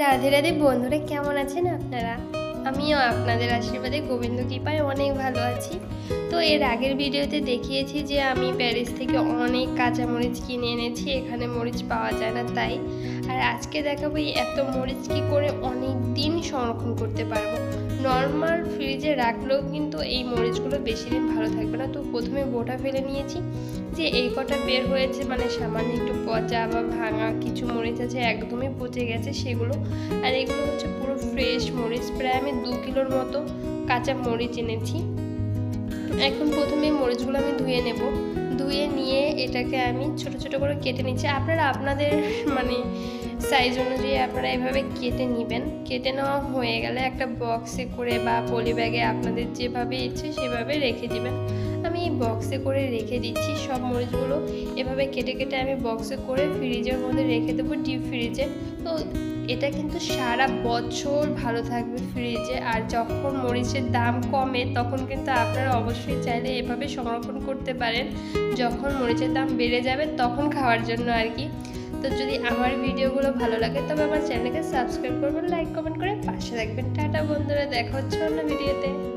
রাধে রাধে বন্ধুরা কেমন আছেন আপনারা? আমিও আপনাদের আশীর্বাদে গোবিন্দ কৃপায় অনেক ভালো আছি। তো এর আগের ভিডিওতে দেখিয়েছি যে আমি প্যারিস থেকে অনেক কাঁচা মরিচ কিনে এনেছি, এখানে মরিচ পাওয়া যায় না তাই। আর আজকে দেখাবো এত মরিচ কী করে অনেক দিন সংরক্ষণ করতে পারব। নর্মাল ফ্রিজে রাখলেও কিন্তু এই মরিচগুলো বেশি দিন ভালো থাকবে না। তো প্রথমে বোটা ফেলে নিয়েছি যে এই কটা বের হয়েছে মানে সামান্য একটু পচা বা ভাঙা কিছু মরিচ আছে, একদমই পচে গেছে সেগুলো। আর এগুলো হচ্ছে পুরো ফ্রেশ মরিচ। প্রায় আমি দু কিলোর মতো কাঁচা মরিচ এনেছি। এখন প্রথমে মরিচগুলো আমি ধুয়ে নেব। ধুয়ে নিয়ে এটাকে আমি ছোট ছোট করে কেটে নিচ্ছি। আপনারা আপনাদের মানে সাইজ অনুযায়ী আপনারা এভাবে কেটে নেবেন। কেটে নেওয়া হয়ে গেলে একটা বক্সে করে বা পলি ব্যাগে আপনাদের যেভাবে ইচ্ছে সেভাবে রেখে দিবেন। আমি বক্সে করে রেখে দিচ্ছি সব মরিচগুলো। এভাবে কেটে কেটে আমি বক্সে করে ফ্রিজের মধ্যে রেখে দেবো ডিপ ফ্রিজে তো এটা কিন্তু সারা বছর ভালো থাকবে ফ্রিজে আর যখন মরিচের দাম কমে, তখন কিন্তু আপনারা অবশ্যই চাইলে এভাবে সংরক্ষণ করতে পারেন। যখন মরিচের দাম বেড়ে যাবে, তখন খাওয়ার জন্য আর কি। তো যদি আমার ভিডিওগুলো ভালো লাগে, তবে আমার চ্যানেলকে সাবস্ক্রাইব করবেন লাইক কমেন্ট করে পাশে রাখবেন টাটা বন্ধুরা, দেখা হচ্ছে অন্য ভিডিওতে।